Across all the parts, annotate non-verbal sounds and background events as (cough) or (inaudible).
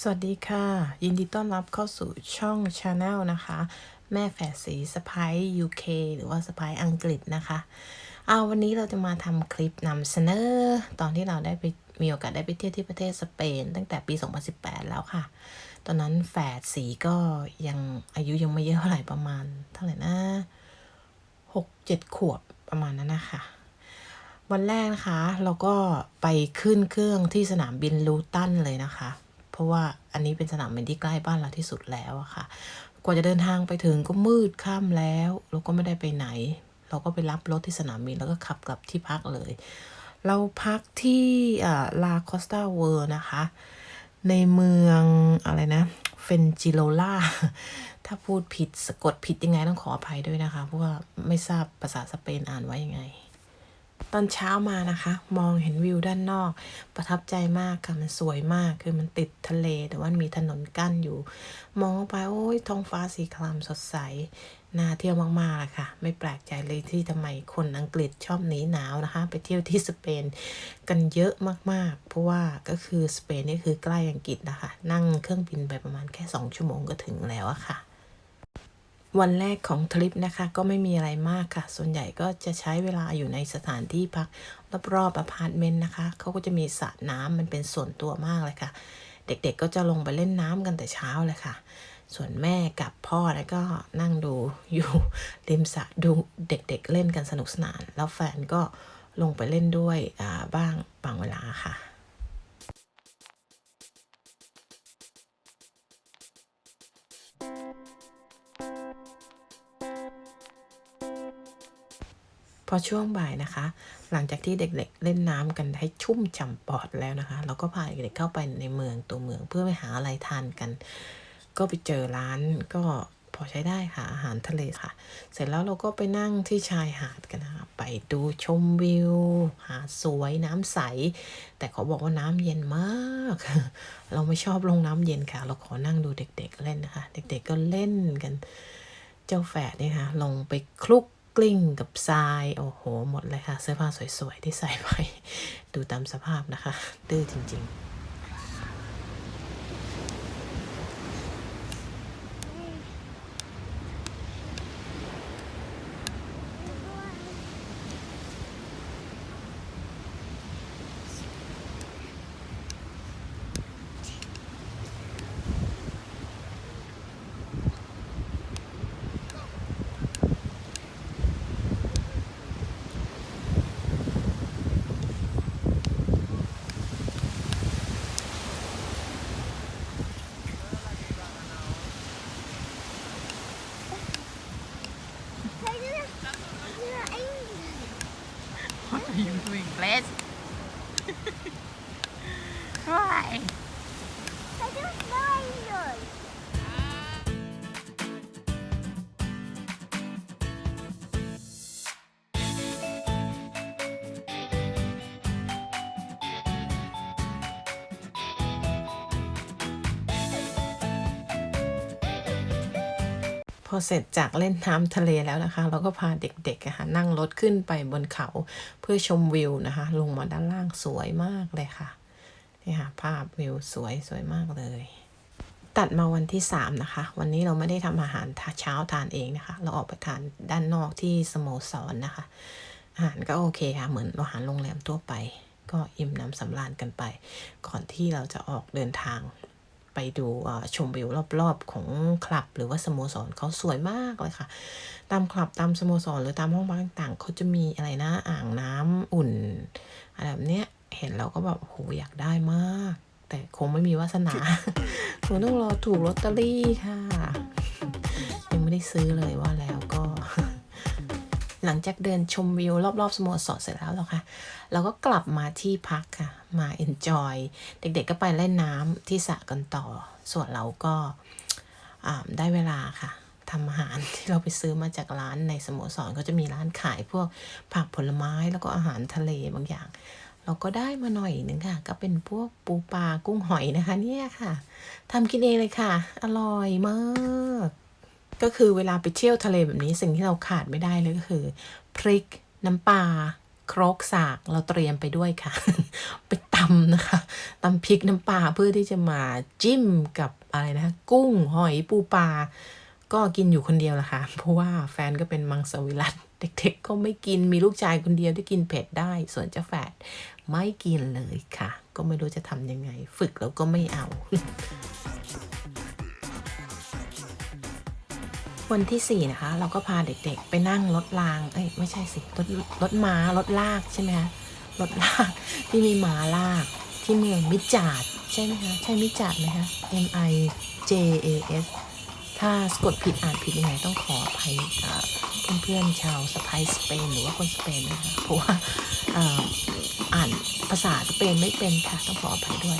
สวัสดีค่ะ ยินดีต้อนรับเข้าสู่ช่อง Channel นะคะ แม่แฝดสีสไปซ์ UK หรือว่าสไปซ์อังกฤษนะคะเอาวันนี้เราจะมาทำคลิปนำเสนอ ตอนที่เราได้ไปมีโอกาสได้ไปเที่ยวที่ประเทศสเปน ตั้งแต่ปี 2018 แล้วค่ะ ตอนนั้นแฝดสีก็ยังอายุยังไม่เยอะเท่าไหร่ประมาณ เท่าไหร่นะหกเจ็ดขวบประมาณนั้นนะคะวันแรกนะคะ เราก็ไปขึ้นเครื่องที่สนามบินลูตันเลยนะคะ เพราะว่าอันนี้เป็นสนามบินที่ใกล้บ้านเราที่สุดแล้วอะค่ะ กว่าจะเดินทางไปถึงก็มืดค่ำแล้วเราก็ไม่ได้ไปไหน เราก็ไปรับรถที่สนามบินแล้วก็ขับกลับที่พักเลย เราพักที่ลาคอสตาเวอร์นะคะ ในเมืองอะไรนะเฟนจิโลล่าถ้าพูดผิดสะกดผิดยังไงต้องขออภัยด้วยนะคะ เพราะว่าไม่ทราบภาษาสเปนอ่านไว่ายังไง ตอนเช้ามานะคะ มองเห็นวิวด้านนอก ประทับใจมากค่ะมันสวยมากคือมันติดทะเล แต่ว่ามีถนนกั้นอยู่ มองออกไปโอ้ยท้องฟ้าสีครามสดใสน่าเที่ยวมากๆเลยค่ะ ไม่แปลกใจเลยที่ทำไมคนอังกฤษชอบหนีหนาวนะคะ ไปเที่ยวที่สเปนกันเยอะมากๆ เพราะว่าก็คือสเปนนี่คือใกล้อังกฤษนะคะ นั่งเครื่องบินไปประมาณแค่ 2 ชั่วโมงก็ถึงแล้วอะค่ะ วันแรกของทริปนะคะ ก็ไม่มีอะไรมากค่ะ ส่วนใหญ่ก็จะใช้เวลาอยู่ในสถานที่พักรอบๆอพาร์ตเมนต์นะคะเขาก็จะมีสระน้ำมันเป็นส่วนตัวมากเลยค่ะ เด็กๆก็จะลงไปเล่นน้ำกันแต่เช้าเลยค่ะ ส่วนแม่กับพ่อแล้วก็นั่งดูอยู่ริมสระดูเด็กๆเล่นกันสนุกสนาน แล้วแฟนก็ลงไปเล่นด้วยอ่าบ้างบางเวลาค่ะ พอช่วงบ่ายนะคะ หลังจากที่เด็กๆเล่นน้ำกันให้ชุ่มฉ่ำปอดแล้วนะคะ เราก็พาเด็กๆเข้าไปในเมืองตัวเมืองเพื่อไปหาอะไรทานกัน ก็ไปเจอร้านก็พอใช้ได้ค่ะอาหารทะเลค่ะ เสร็จแล้วเราก็ไปนั่งที่ชายหาดกันนะคะไปดูชมวิว หาดสวยน้ำใส แต่เขาบอกว่าน้ำเย็นมาก เราไม่ชอบลงน้ำเย็นค่ะ เราขอนั่งดูเด็กๆเล่นนะคะ เด็กๆก็เล่นกัน เจ้าแฝดเนี่ยค่ะลงไปคลุก กลิ้งกับทราย โอ้โห หมดเลยค่ะ เสื้อผ้าสวยๆ ที่ใส่ไป ดูตามสภาพนะคะ ดื้อจริง ๆ What are you doing, Bless? (laughs) Why? อเสร็จจากเล่นน้ำทะเลแล้วนะคะ เราก็พาเด็กๆะค่ะนั่งรถขึ้นไปบนเขาเพื่อชมวิวนะคะ ลงมาด้านล่างสวยมากเลยค่ะนี่ค่ะภาพวิวสวยสวยมากเลย ตัดมาวันที่ 3 นะคะ วันนี้เราไม่ได้ทำอาหารเช้าทานเองนะคะ เราออกไปทานด้านนอกที่สโมสรนะคะ อาหารก็โอเคค่ะเหมือนอาหารโรงแรมทั่วไป ก็อิ่มน้ำสำราญกันไป ก่อนที่เราจะออกเดินทาง ไปดูชมวิวรอบๆ ของคลับหรือว่าสโมสรเขาสวยมากเลยค่ะ ตามคลับตามสโมสรหรือตามห้องพักต่างๆเขาจะมีอะไรนะอ่างน้ำอุ่นอะไรแบบเนี้ยเห็นเราก็แบบโหอยากได้มาก แต่คงไม่มีวาสนาคงต้องรอถูกลอตเตอรี่ค่ะ ยังไม่ได้ซื้อเลยว่าแล้ว หลังจากเดินชมวิวรอบๆสโมสรเสร็จแล้วหรอค่ะเราก็กลับมาที่พักค่ะ มา enjoy เด็กๆก็ไปเล่นน้ำที่สระกันต่อ ส่วนเราก็ได้เวลาค่ะทำอาหารที่เราไปซื้อมาจากร้านในสโมสรก็จะมีร้านขายพวกผักผลไม้แล้วก็อาหารทะเลบางอย่าง เราก็ได้มาหน่อยหนึ่งค่ะ ก็เป็นพวกปูปลากุ้งหอยนะคะเนี่ยค่ะทำกินเองเลยค่ะ อร่อยมาก ก็คือเวลาไปเที่ยวทะเลแบบนี้สิ่งที่เราขาดไม่ได้เลยก็คือ พริกน้ำปลาครกสากเราเตรียมไปด้วยค่ะ ไปตำนะคะตำพริกน้ำปลาเพื่อที่จะมาจิ้มกับอะไรนะ กุ้งหอยปูปลาก็กินอยู่คนเดียวละค่ะ เพราะว่าแฟนก็เป็นมังสวิรัตเด็กๆ ก็ไม่กินมีลูกชายคนเดียวที่กินเผ็ดได้ ส่วนเจ้าแฝดไม่กินเลยค่ะ ก็ไม่รู้จะทำยังไง ฝึกแล้วก็ไม่เอา วันที่สี่นะคะ เราก็พาเด็กๆ ไปนั่งรถราง เอ้ยไม่ใช่สิรถรถม้ารถลากใช่ไหมคะรถลากที่มีม้าลากที่เมืองมิจาดใช่ไหมคะใช่มิจาดไหมคะ M I J A S ถ้าสะกดผิดอ่านผิดยังไงต้องขออภัยอ่าเพื่อนๆชาวสไปสเปนหรือว่าคนสเปนนะคะเพราะว่าอ่าอ่านภาษาสเปนไม่เป็นค่ะต้องขออภัยด้วย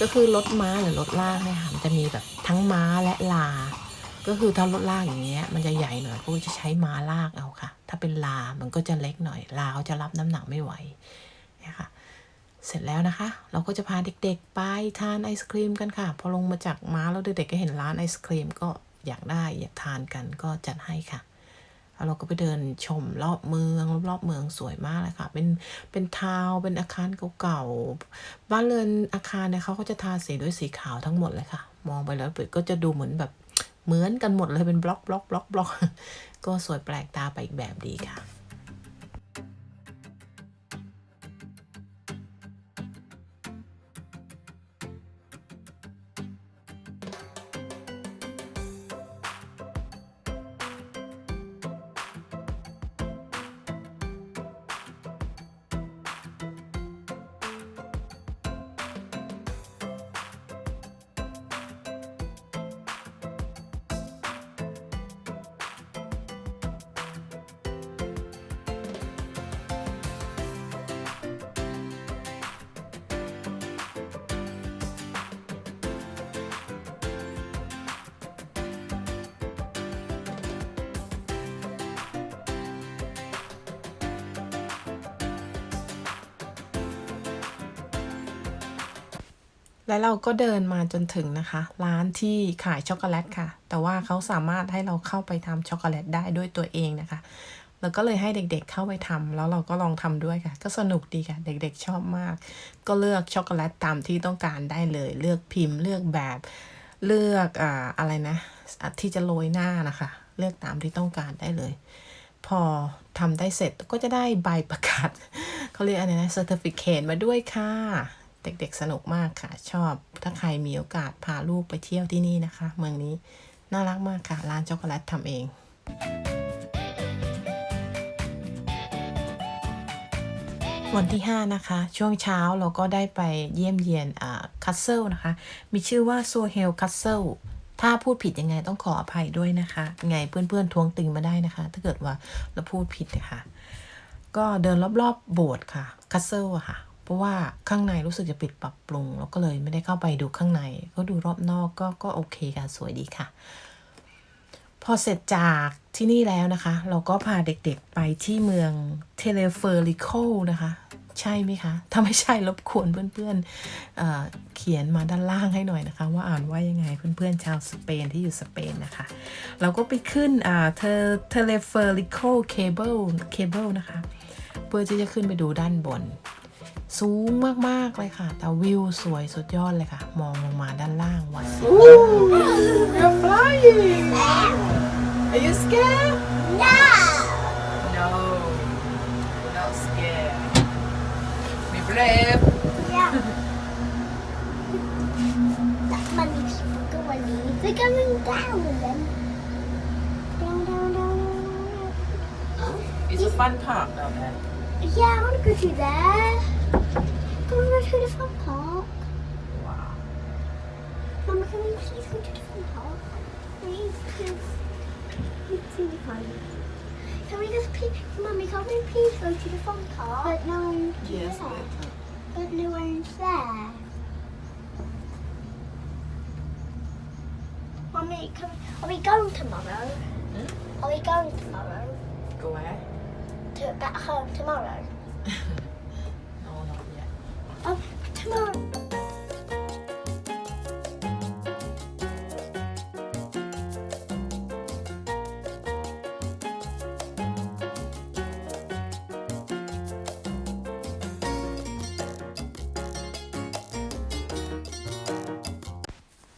ก็คือรถม้าหรือรถลากเนี่ยค่ะมันจะมีแบบทั้งม้าและลา ก็คือถ้ารถลากอย่างเงี้ยมันจะใหญ่หน่อยก็จะใช้ม้าลากเอาค่ะ ถ้าเป็นลา มันก็จะเล็กหน่อย ลาเขาจะรับน้ำหนักไม่ไหวเนี่ยค่ะ เสร็จแล้วนะคะ เราก็จะพาเด็กๆไปทานไอศครีมกันค่ะ พอลงมาจากม้าแล้วเด็กๆก็เห็นร้านไอศครีมก็อยากได้อยากทานกันก็จัดให้ค่ะแล้วเราก็ไปเดินชมรอบเมืองรอบเมืองสวยมากเลยค่ะ เป็นเป็นทาวน์เป็นอาคารเก่าๆบ้านเรือนอาคารเนี่ยเขาก็จะทาสีด้วยสีขาวทั้งหมดเลยค่ะ มองไปแล้วก็จะดูเหมือนแบบ เหมือนกันหมดเลยเป็นบล็อกบล็อกบล็อกบล็อกก็สวยแปลกตาไปอีกแบบดีค่ะ และเราก็เดินมาจนถึงนะคะ ร้านที่ขายช็อกโกแลตค่ะ แต่ว่าเขาสามารถให้เราเข้าไปทำช็อกโกแลตได้ด้วยตัวเองนะคะแล้วก็เลยให้เด็กๆเข้าไปทำแล้วเราก็ลองทำด้วยค่ะ ก็สนุกดีค่ะ เด็กๆ ชอบมาก ก็เลือกช็อกโกแลตตามที่ต้องการได้เลย เลือกพิมพ์เลือกแบบ เลือกอ่าอะไรนะอะที่จะโรยหน้านะคะ เลือกตามที่ต้องการได้เลย พอทำได้เสร็จก็จะได้ใบประกาศเขาเรียกอะไรนะเซอร์ติฟิเคตมาด้วยค่ะ เด็กๆสนุกมากค่ะ ชอบ ถ้าใครมีโอกาสพาลูกไปเที่ยวที่นี่นะคะ เมืองนี้น่ารักมากค่ะ ร้านช็อกโกแลตทำเอง วันที่ 5 นะคะ ช่วงเช้าเราก็ได้ไปเยี่ยมเยียนอ่าคัสเซิลนะคะ มีชื่อว่าโซเฮลคัสเซิลถ้าพูดผิดยังไงต้องขออภัยด้วยนะคะ ไงเพื่อนๆทวงติงมาได้นะคะ ถ้าเกิดว่าเราพูดผิดนะคะ ก็เดินรอบๆโบสถ์ค่ะคัสเซิลอะค่ะ เพราะว่าข้างในรู้สึกจะปิดปรับปรุง แล้วก็เลยไม่ได้เข้าไปดูข้างใน ก็ดูรอบนอกก็ก็โอเคค่ะสวยดีค่ะ พอเสร็จจากที่นี่แล้วนะคะ เราก็พาเด็กๆไปที่เมืองเทเลเฟอริโคนะคะ ใช่ไหมคะ ถ้าไม่ใช่รบกวนเพื่อนๆเเขียนมาด้านล่างให้หน่อยนะคะ ว่าอ่านว่ายังไงเพื่อนๆชาวสเปนที่อยู่สเปนนะคะ เราก็ไปขึ้นเทเทเลเฟอริโคเคเบิลเคเบิลนะคะเพื่อที่จะขึ้นไปดูด้านบน สูงมากๆเลยค่ะ แต่วิวสวยสุดยอดเลยค่ะ มองลงมาด้านล่างวัด You're flying Are you scared No! No Not scared Be brave Yeah. That money's going They're going down then. Down, down, down, down, down. It's a fun park down there Yeah, I want to go to there. Can we go to the fun park? Wow Mama, can we please go to the fun park? Please, please. It's really fun. Can we just please, Mummy, can we please go to the fun park? But no one's Yes there. But no one's there. Mummy, can we, are we going tomorrow? Hmm? Are we going tomorrow? Go where To back home tomorrow? (laughs) up tomorrow.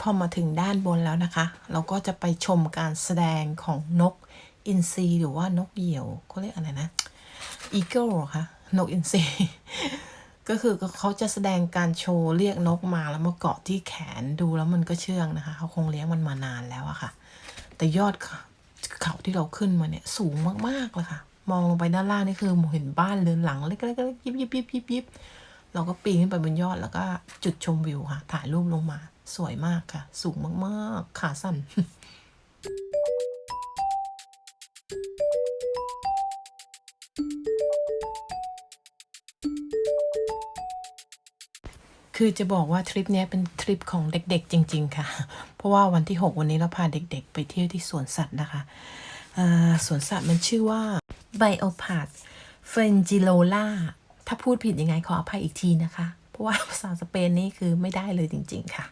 พอมาถึงด้านบนแล้วนะคะ เราก็จะไปชมการแสดงของนกอินทรีหรือว่านกเหยี่ยวเขาเรียกอะไรนะ อีเกิลหรอคะ นกอินทรี ก็คือเขาจะแสดงการโชว์เรียกนกมาแล้วมาเกาะที่แขนดูแล้วมันก็เชื่องนะคะเขาคงเลี้ยงมันมานานแล้วอะค่ะ แต่ยอดเขาที่เราขึ้นมาเนี่ยสูงมากๆเลยค่ะ มองลงไปด้านล่างนี่คือเห็นบ้านเรือนหลังเล็กๆยิบยิบยิบยิบยิบเราก็ปีนขึ้นไปบนยอดแล้วก็จุดชมวิวค่ะ ถ่ายรูปลงมา สวยมากค่ะ สูงมากๆขาสั้น คือจะบอกว่าทริปนี้เป็นทริปของเด็กๆจริง ๆ ค่ะ เพราะว่าวันที่ 6 วันนี้เราพาเด็กๆ ไปเที่ยวที่สวนสัตว์นะคะอ่อสวนสัตว์มันชื่อว่า Biopark f r e n g i l o l a ถ้าพูดผิดยังไงขออภัยอีกทีนะคะ เพราะว่าภาษาสเปนนี่คือไม่ได้เลยจริง ๆ ค่ะ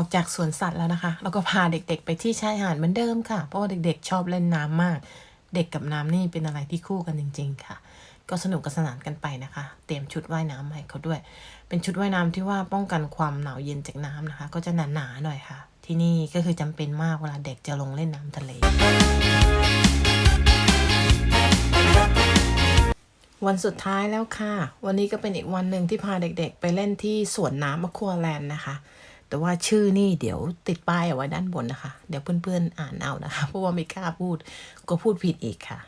ออกจากสวนสัตว์แล้วนะคะเราก็พาเด็กๆ ไปที่ชายหาดเหมือนเดิมค่ะ เพราะว่าเด็กๆ ชอบเล่นน้ำมาก เด็กกับน้ำนี่เป็นอะไรที่คู่กันจริง ๆ ค่ะ ก็สนุกกับสนานกันไปนะคะ เตรียมชุดว่ายน้ำมาให้เขาด้วย เป็นชุดว่ายน้ำที่ว่าป้องกันความหนาวเย็นจากน้ำนะคะ ก็จะหนาๆหน่อยค่ะ ที่นี่ก็คือจำเป็นมากเวลาเด็กจะลงเล่นน้ำทะเลวันสุดท้ายแล้วค่ะ วันนี้ก็เป็นอีกวันหนึ่งที่พาเด็กๆ ไปเล่นที่สวนน้ำอควแลนด์นะคะ แต่ว่าชื่อนี่เดี๋ยวติดป้ายเอาไว้ด้านบนนะคะ เดี๋ยวเพื่อนๆอ่านเอานะคะ เพราะว่าไม่กล้าพูดก็พูดผิดอีกค่ะ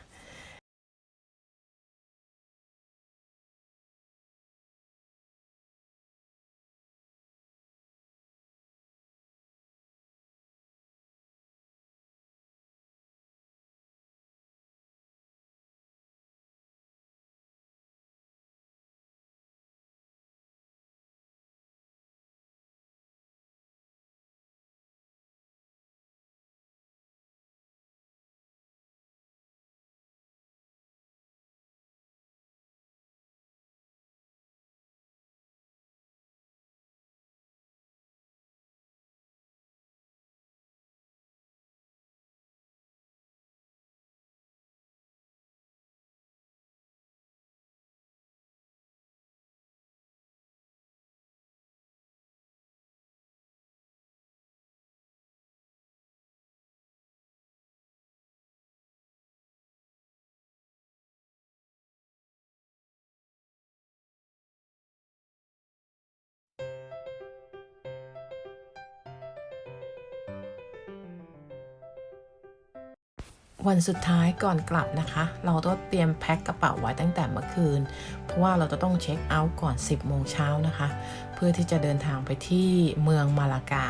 วันสุดท้ายก่อนกลับนะคะ เราต้องเตรียมแพ็คกระเป๋าไว้ตั้งแต่เมื่อคืน เพราะว่าเราจะต้องเช็คเอาท์ก่อน 10 โมงเช้านะคะ เพื่อที่จะเดินทางไปที่เมืองมาลากา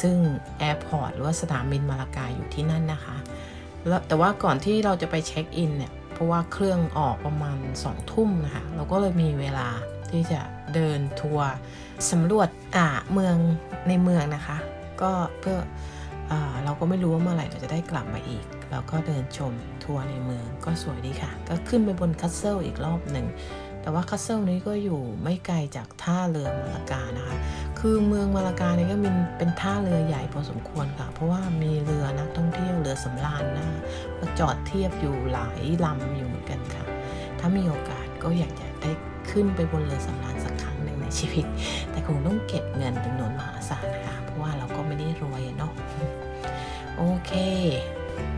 ซึ่งแอร์พอร์ตหรือว่าสนามบินมาลากาอยู่ที่นั่นนะคะแล้วแต่ว่าก่อนที่เราจะไปเช็คอินเนี่ย เพราะว่าเครื่องออกประมาณ2ทุ่มนะคะ เราก็เลยมีเวลาที่จะเดินทัวร์สำรวจอ่าเมืองในเมืองนะคะ ก็เพื่ออเราก็ไม่รู้ว่าเมื่อไหร่เราจะได้กลับมาอีก เราก็เดินชมทัวร์ในเมืองก็สวยดีค่ะ ก็ขึ้นไปบนคัสเซิลอีกรอบหนึ่ง แต่ว่าคัสเซิลนี้ก็อยู่ไม่ไกลจากท่าเรือมาลากานะคะ คือเมืองมาลากาเนี่ยก็มีเป็นท่าเรือใหญ่พอสมควรค่ะ เพราะว่ามีเรือนักท่องเที่ยวเรือสำราญนะก็จอดเทียบอยู่หลายลำอยู่เหมือนกันค่ะ ถ้ามีโอกาสก็อยากจะได้ขึ้นไปบนเรือสำราญสักครั้งหนึ่งในชีวิต แต่คงต้องเก็บเงินจำนวนมหาศาลนะคะ เพราะว่าเราก็ไม่ได้รวยเนาะโอเค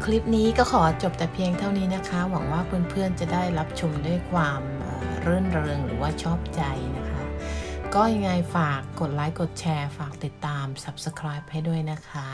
คลิปนี้ก็ขอจบแต่เพียงเท่านี้นะคะ หวังว่าเพื่อนๆจะได้รับชมด้วยความเรื่นเริงหรือว่าชอบใจนะคะ ก็ยังไงฝากกดไลค์กดแชร์ ฝากติดตาม Subscribe ให้ด้วยนะคะ